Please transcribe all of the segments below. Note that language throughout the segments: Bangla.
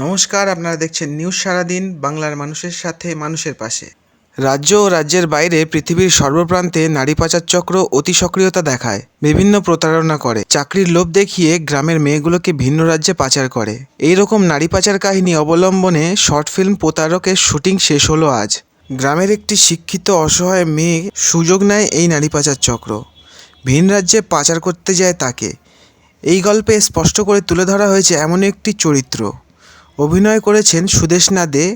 নমস্কার, আপনারা দেখছেন নিউজ সারাদিন, বাংলার মানুষের সাথে, মানুষের পাশে। রাজ্য ও রাজ্যের বাইরে পৃথিবীর সর্বপ্রান্তে নারী পাচার চক্র অতি সক্রিয়তা দেখায়, বিভিন্ন প্রতারণা করে। চাকরির লোভ দেখিয়ে গ্রামের মেয়েগুলোকে ভিন্ন রাজ্যে পাচার করে। এই রকম নারী পাচার কাহিনী অবলম্বনে শর্ট ফিল্ম প্রতারকের শুটিং শেষ হলো আজ। গ্রামের একটি শিক্ষিত অসহায় মেয়ে সুযোগ নেয় এই নারী পাচার চক্র। ভিন রাজ্যে পাচার করতে যায় তাকে। এই গল্পে স্পষ্ট করে তুলে ধরা হয়েছে এমন একটি চরিত্র। অভিনয় করেছেন সুদেশনা দে।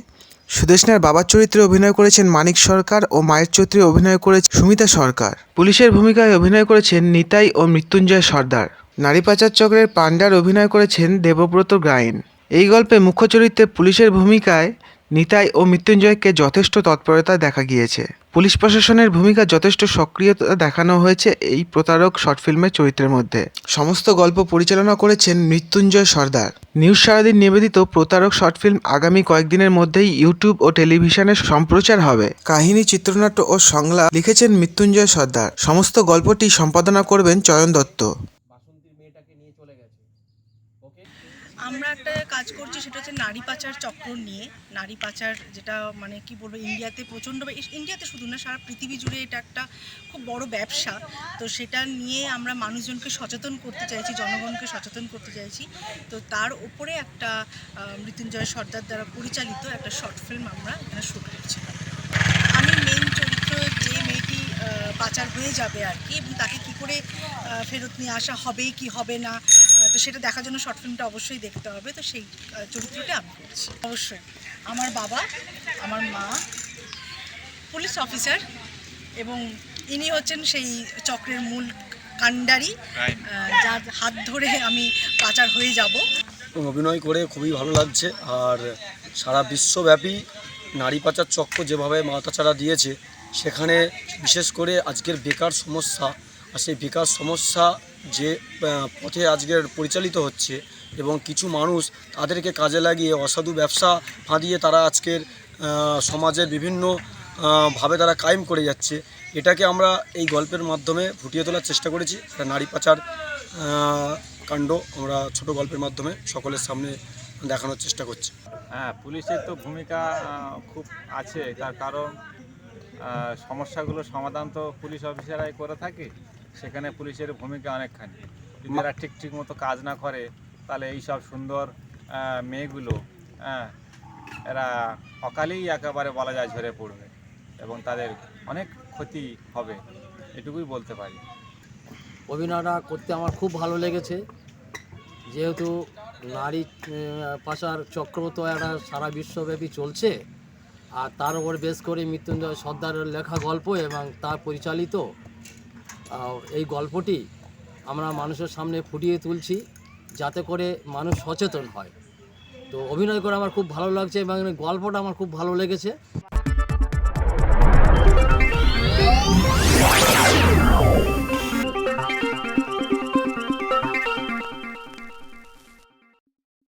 সুদেশনার বাবার চরিত্রে অভিনয় করেছেন মানিক সরকার ও মায়ের চরিত্রে অভিনয় করেছে সুমিতা সরকার। পুলিশের ভূমিকায় অভিনয় করেছেন নিতাই ও মৃত্যুঞ্জয় সর্দার। নারী পাচার চক্রের পাণ্ডার অভিনয় করেছেন দেবব্রত গায়েন এই গল্পে মুখ্য চরিত্রে পুলিশের ভূমিকায় নিতাই ও মৃত্যুঞ্জয়কে যথেষ্ট তৎপরতা দেখা গিয়েছে। পুলিশ প্রশাসনের ভূমিকা যথেষ্ট সক্রিয়তা দেখানো হয়েছে এই প্রতারক শর্ট ফিল্মের চরিত্রের মধ্যে। সমস্ত গল্প পরিচালনা করেছেন মৃত্যুঞ্জয় সর্দার। নিউজ সারাদিন নিবেদিত প্রতারক শর্ট ফিল্ম আগামী কয়েকদিনের মধ্যেই ইউটিউব ও টেলিভিশনে সম্প্রচার হবে। কাহিনী, চিত্রনাট্য ও সংলাপ লিখেছেন মৃত্যুঞ্জয় সর্দার। সমস্ত গল্পটি সম্পাদনা করবেন চয়ন দত্ত। আমরা একটা কাজ করছি, সেটা হচ্ছে নারী পাচার চক্র নিয়ে। নারী পাচার যেটা মানে কি বলব, ইন্ডিয়াতে প্রচণ্ড ইন্ডিয়াতে শুধু না, সারা পৃথিবী জুড়ে এটা একটা খুব বড় ব্যবসা। তো সেটা নিয়ে আমরা মানুষজনকে সচেতন করতে চাইছি, জনগণকে সচেতন করতে চাইছি। তো তার উপরে একটা মৃত্যুঞ্জয় সর্দার দ্বারা পরিচালিত একটা শর্ট ফিল্ম আমরা এখানে শ্যুট করছিলাম আমি মেন চরিত্র যে মেয়েটি পাচার হয়ে যাবে আর কি, এবং তাকে কি করে ফেরত নিয়ে আসা হবে, কি হবে না তো সেটা দেখার জন্য শর্ট ফিল্মটা অবশ্যই দেখতে হবে। তো সেই চরিত্রটা আমি করছি। অবশ্যই। আমার বাবা আমার মা পুলিশ অফিসার এবং ইনি হচ্ছেন সেই চক্রের মূল কাণ্ডারি। যার হাত ধরে আমি পাচার হয়ে যাব। অভিনয় করে খুবই ভালো লাগছে। আর সারা বিশ্বব্যাপী নারী পাচার চক্র যেভাবে মাথাচাড়া দিয়েছে সেখানে বিশেষ করে আজকের বেকার সমস্যা আর সেই বিকাশ সমস্যা যে পথে আজকের পরিচালিত হচ্ছে এবং কিছু মানুষ তাদেরকে কাজে লাগিয়ে অসাধু ব্যবসা ফাঁদিয়ে তারা আজকের সমাজের বিভিন্ন ভাবে তারা কায়েম করে যাচ্ছে। এটাকে আমরা এই গল্পের মাধ্যমে ফুটিয়ে তোলার চেষ্টা করেছি। একটা নারী পাচার কাণ্ড আমরা ছোট গল্পের মাধ্যমে সকলের সামনে দেখানোর চেষ্টা করছি। হ্যাঁ পুলিশের তো ভূমিকা খুব আছে। তার কারণ সমস্যাগুলো সমাধান তো পুলিশ অফিসারাই করে থাকে। সেখানে পুলিশের ভূমিকা অনেকখানি। যদি এরা ঠিক ঠিক মতো কাজ না করে, তাহলে এই সব সুন্দর মেয়েগুলো হ্যাঁ এরা অকালেই একেবারে বলা যায় ঝরে পড়বে এবং তাদের অনেক ক্ষতি হবে, এটুকুই বলতে পারি। অভিনয়টা করতে আমার খুব ভালো লেগেছে। যেহেতু নারী পাচার চক্র তো একটা সারা বিশ্বব্যাপী চলছে, আর তার উপর বেশ করে মৃত্যুঞ্জয় সর্দারের লেখা গল্প এবং তার পরিচালিত এই গল্পটি আমরা মানুষের সামনে ফুটিয়ে তুলছি যাতে করে মানুষ সচেতন হয়। তো অভিনয় করে আমার খুব ভালো লাগছে এবং গল্পটা আমার খুব ভালো লেগেছে।